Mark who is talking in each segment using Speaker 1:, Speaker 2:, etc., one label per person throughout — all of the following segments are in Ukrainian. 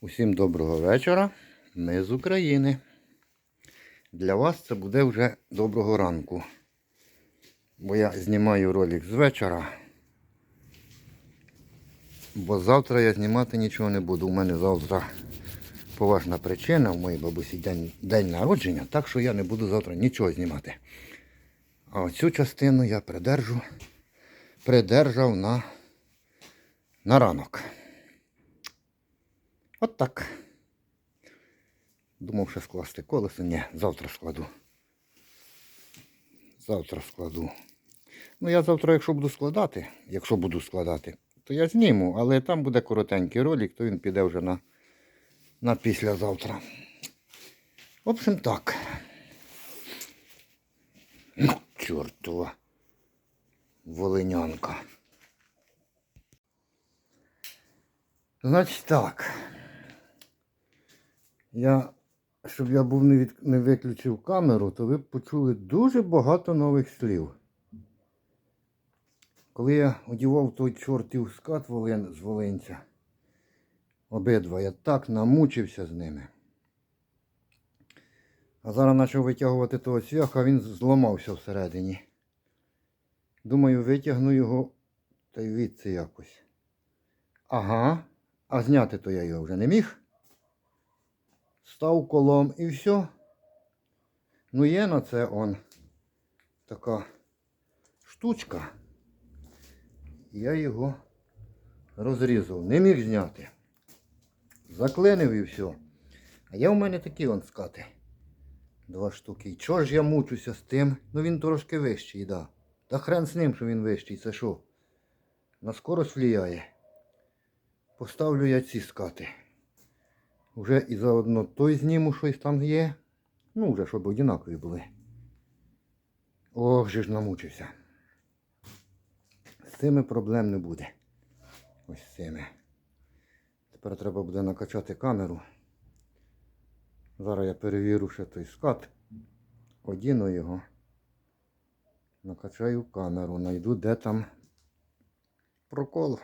Speaker 1: Усім доброго вечора. Ми з України. Для вас це буде вже доброго ранку. Бо я знімаю ролик з вечора. Бо завтра я знімати нічого не буду. У мене завтра поважна причина. У моїй бабусі день, день народження, так що я не буду завтра нічого знімати. А оцю частину я придержу, придержав на, на ранок. От так. Думав, ще скласти колесо. Ні, завтра складу. Завтра складу. Ну, я завтра, якщо буду складати, якщо буду складати, то я зніму, але там буде коротенький ролик, то він піде вже на, на післязавтра. В общем, так. Ну, чортова. Волинянка. Значить так. Я, щоб я був не, від, не виключив камеру, то ви б почули дуже багато нових слів. Коли я одівав той чортів скат волин, з Волинця, обидва, я так намучився з ними. А зараз почав витягувати того цвяха, він зламався всередині. Думаю, витягну його та й відси якось. Ага, а зняти то я його вже не міг. Став колом і все. Ну є на це он така штучка. Я його розрізав. Не міг зняти. Заклинив і все. А є в мене такі он скати. Два штуки. І чого ж я мучуся з тим? Ну він трошки вищий, да. Та хрен з ним, що він вищий. Це що? На скорость влияє. Поставлю я ці скати. Вже і заодно той зніму щось там є. Ну, вже щоб однакові були. Ох, же ж намучився. З цими проблем не буде. Ось з цими. Тепер треба буде накачати камеру. Зараз я перевірю ще той скат. Одіну його. Накачаю камеру. Найду де там прокол.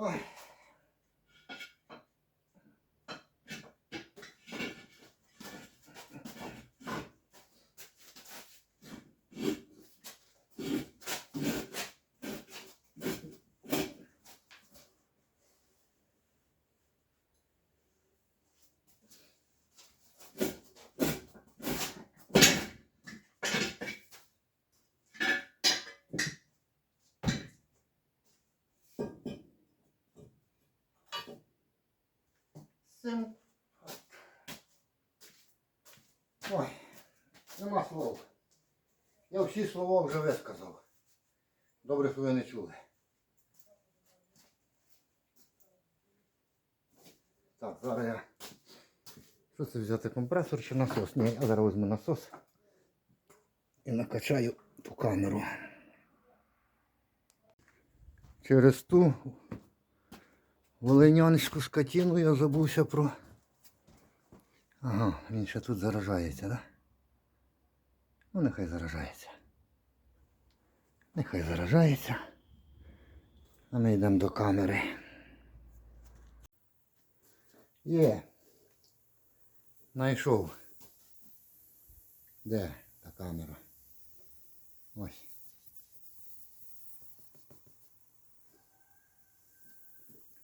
Speaker 1: Ой. Цим. Ой, нема слов. Я всі слова вже висказав. Добре, що ви не чули. Так, зараз я. Що це взяти компресор чи насос? Ні, я зараз візьму насос і накачаю ту камеру. Через ту волинянську скотину я забувся про. Ага, він ще тут заражається? Да? Ну, нехай заражається. Нехай заражається. А ми йдемо до камери. Є. Найшов. Де та камера? Ось.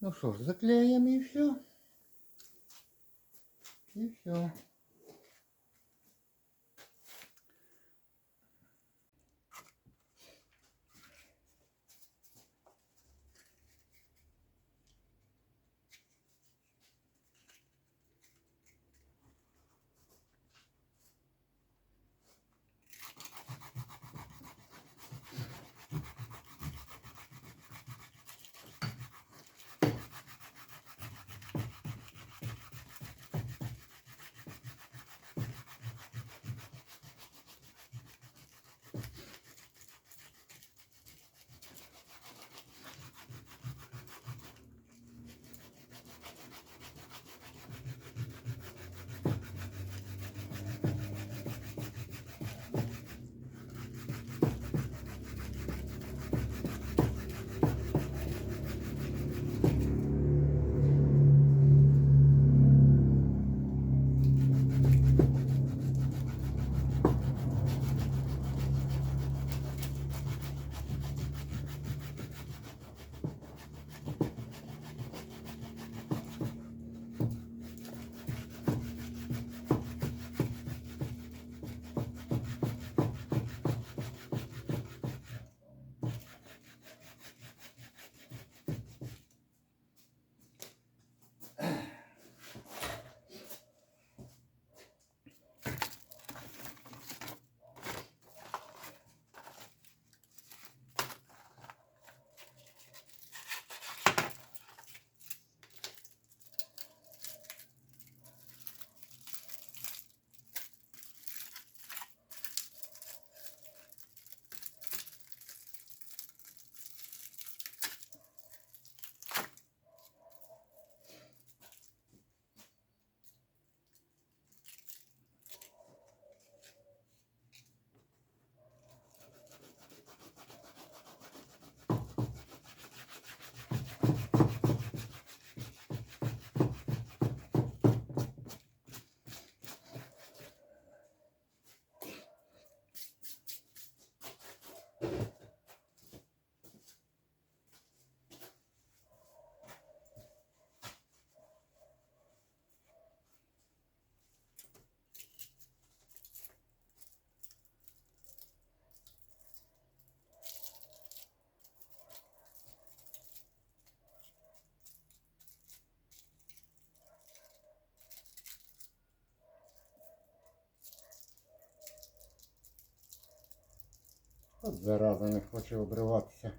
Speaker 1: Ну что ж, заклеим и все. И все. От не хоче обриватися.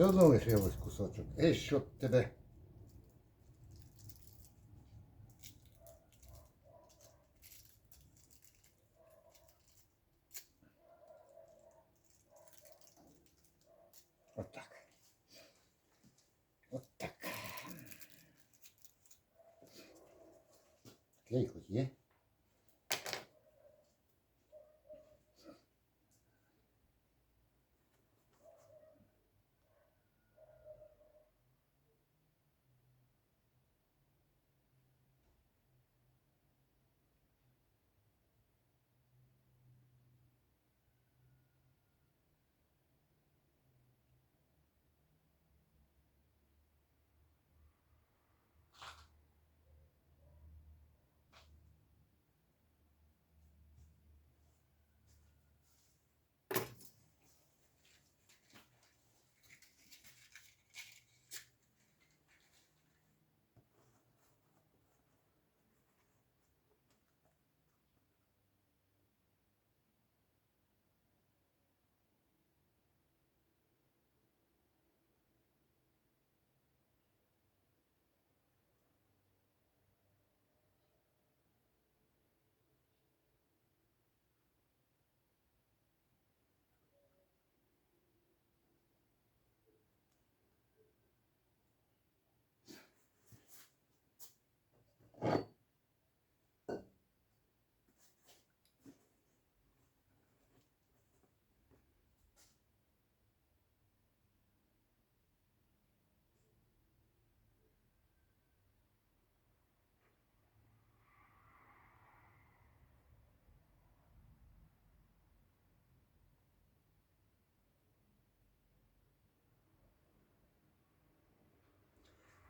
Speaker 1: Все одно лишилось кусочок. Эй, щоб тебе.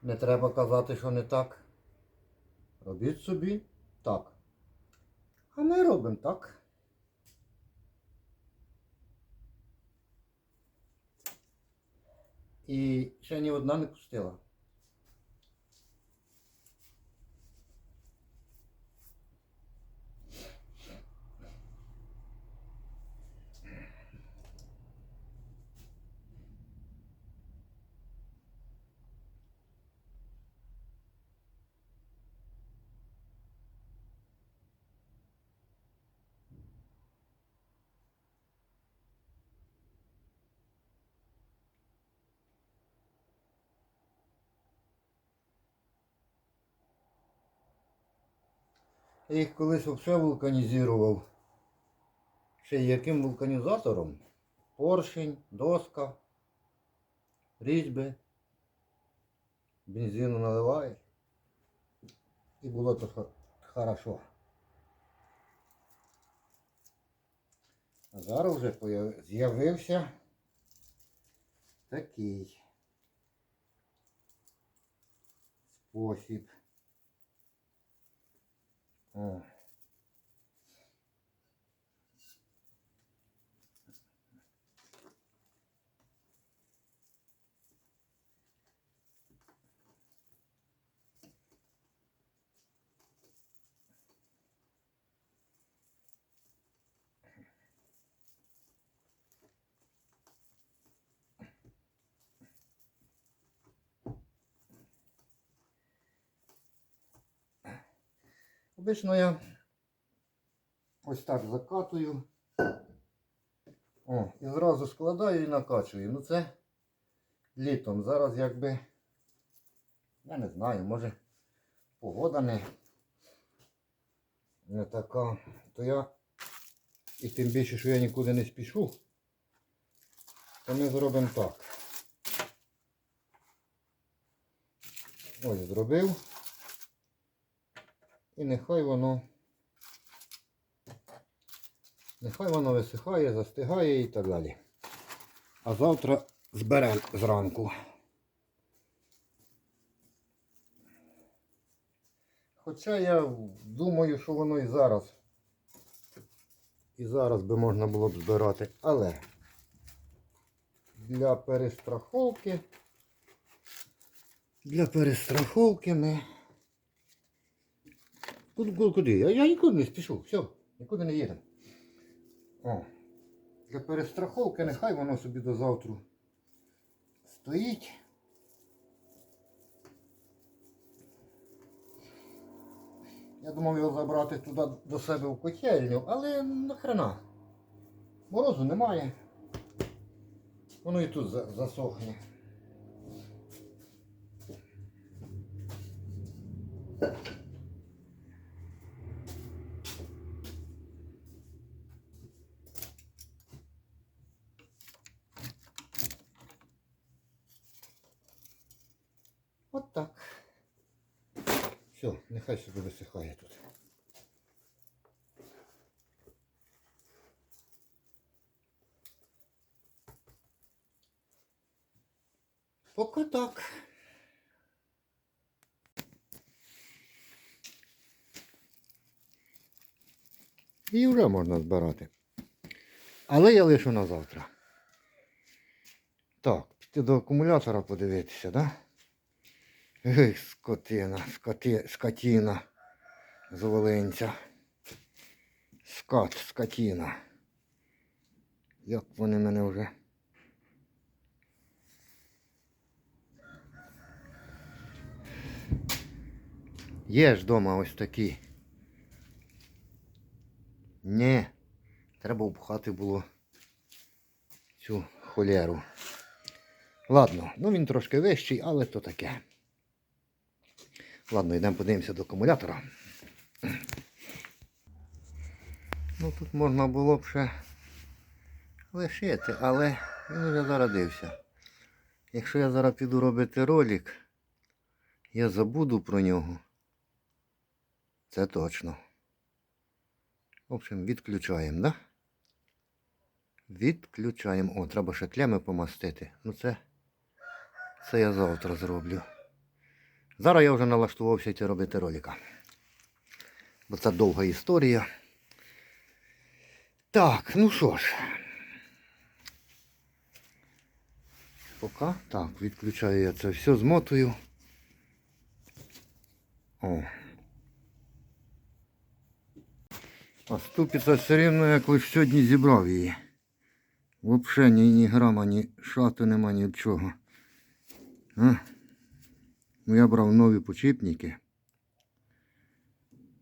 Speaker 1: Не треба казати, що не так. Робіть собі так. А ми робимо так. І ще ні одна не пустила. Я їх колись взагалі вулканізував. Ще яким вулканізатором? Поршень, доска, різьби, бензину наливаєш. І було то хорошо. А зараз вже з'явився такий спосіб. О. Обично я ось так закатую. О, і зразу складаю і накачую. Ну це літом. Зараз якби, я не знаю, може погода не, не така. То я, і тим більше, що я нікуди не спішу, то ми зробимо так. Ось зробив. І нехай воно нехай воно висихає, застигає і так далі. А завтра зберемо зранку. Хоча я думаю, що воно і зараз. І зараз би можна було б збирати. Але для перестраховки, для перестраховки ми Куди, куди? Я, я нікуди не спішу. Все, нікуди не їдемо. О. Для перестраховки нехай воно собі до завтра стоїть. Я думав його забрати туди до себе в котельню, але нахрена. Морозу немає. Воно і тут за- засохне. От так. Все, нехай собі висихає тут. Поки так. І вже можна збирати. Але я лишу на завтра. Так, піти до акумулятора подивитися, да? Ей, скотина, скоти, скотіна з Волинця. Скот, скотіна. Як вони мене вже. Є ж дома ось такі. Ні. Треба обхати було цю холеру. Ладно, ну він трошки вищий, але то таке. Ладно, йдемо подивимося до акумулятора. Ну тут можна було б ще лишити, але він вже зародився. Якщо я зараз піду робити ролик, я забуду про нього. Це точно. В общем, відключаємо, да? Відключаємо. О, треба ще клями помастити. Ну це, це я завтра зроблю. Зараз я вже налаштувався йти робити ролика. Бо це довга історія. Так, ну що ж. Поки. Так, відключаю я це все, змотую. О. А ступиця все рівно як якось сьогодні зібрав її. Взагалі ні, ні грама, ні шату нема, нічого. А? Ну я брав нові почіпники.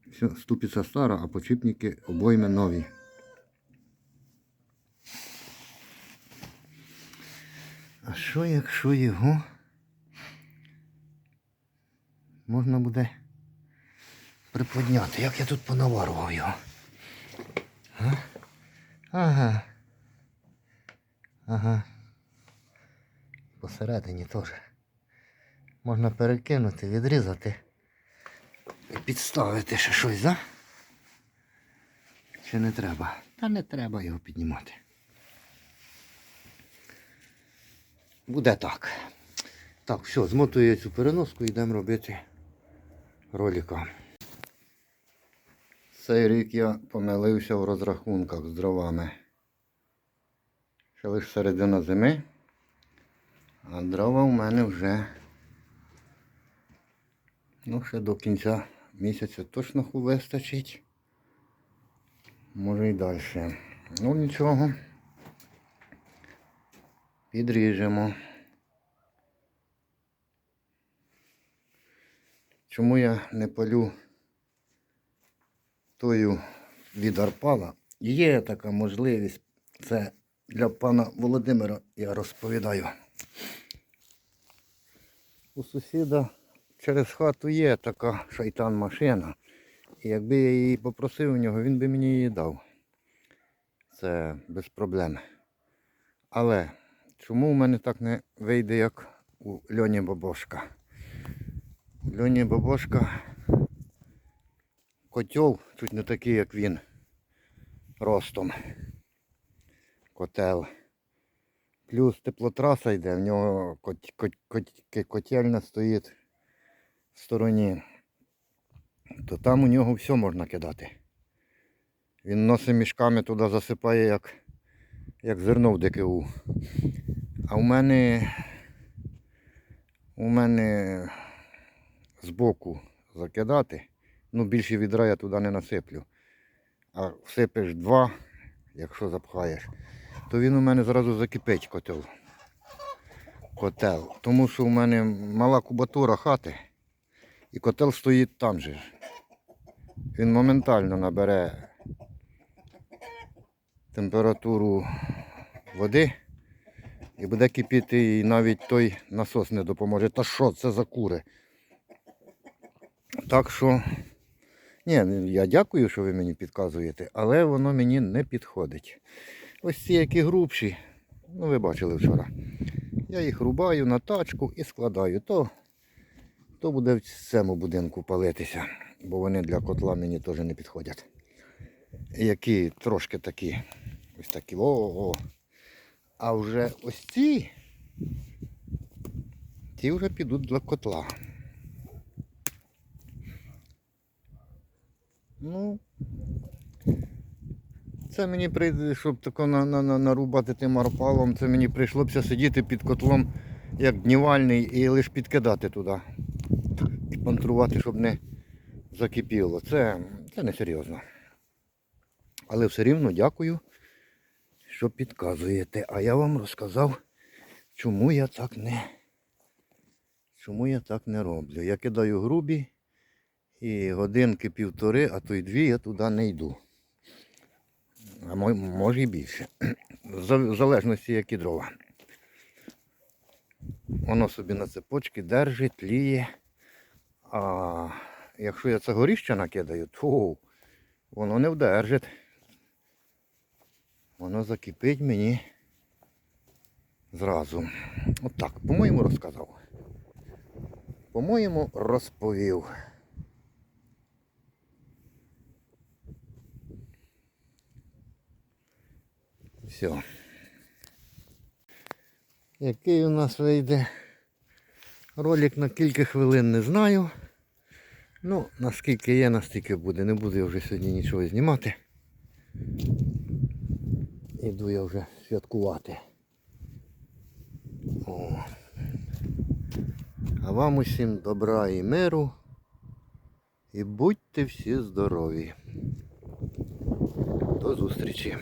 Speaker 1: Все, ступиця стара, а почіпники обойми нові. А що якщо його можна буде приподняти? Як я тут понаварував його? Ага. Ага. Посередині теж. Можна перекинути, відрізати і підставити ще щось, да? Чи не треба? Та не треба його піднімати. Буде так. Так, все, змотую я цю переноску і йдемо робити ролика. Цей рік я помилився в розрахунках з дровами. Ще лише середина зими, а дрова у мене вже ну, ще до кінця місяця точно вистачить. Може і далі. Ну нічого. Підріжемо. Чому я не палю тою від? Є така можливість. Це для пана Володимира я розповідаю. У сусіда через хату є така шайтан машина. І якби я її попросив у нього, він би мені її дав. Це без проблем. Але чому в мене так не вийде, як у Льоні Бабошка? У Льоні Бабошка котел чуть не такий, як він, ростом. Котел. Плюс теплотраса йде, в нього кот, кот, кот, котельня стоїть в стороні. То там у нього все можна кидати. Він носить мішками туди засипає, як, як зерно в ДКУ. А у мене у мене збоку закидати. Ну, більше відра я туди не насиплю. А всипиш два, якщо запхаєш, то він у мене зразу закипить котел. Котел. Тому що у мене мала кубатура хати і котел стоїть там же. Він моментально набере температуру води і буде кипіти, і навіть той насос не допоможе. Та що це за кури? Так що, ні, я дякую, що ви мені підказуєте, але воно мені не підходить. Ось ці які грубші, ну ви бачили вчора. Я їх рубаю на тачку і складаю. То, то буде в цьому будинку палитися, бо вони для котла мені теж не підходять. Які трошки такі, ось такі, о-о. А вже ось ці, ті вже підуть для котла. Ну, це мені прийде, щоб тако на, на, на, нарубати тим арпалом, це мені прийшлося сидіти під котлом як днівальний і лише підкидати туди. І пантрувати, щоб не закипіло. Це, це не серйозно. Але все рівно дякую, що підказуєте. А я вам розказав, чому я так не, чому я так не роблю. Я кидаю грубі. І годинки півтори, а то й дві я туди не йду. А може і більше. В залежності, які дрова. Воно собі на цепочки держить, тліє. А якщо я це горіще накидаю, то воно не вдержить. Воно закипить мені зразу. Отак, по-моєму, розказав. По-моєму, розповів. Все. Який у нас вийде Ролик на кілька хвилин не знаю. Ну, наскільки є, настільки буде. Не буду я вже сьогодні нічого знімати. Іду я вже святкувати. О. А вам усім добра і миру. І будьте всі здорові. До зустрічі.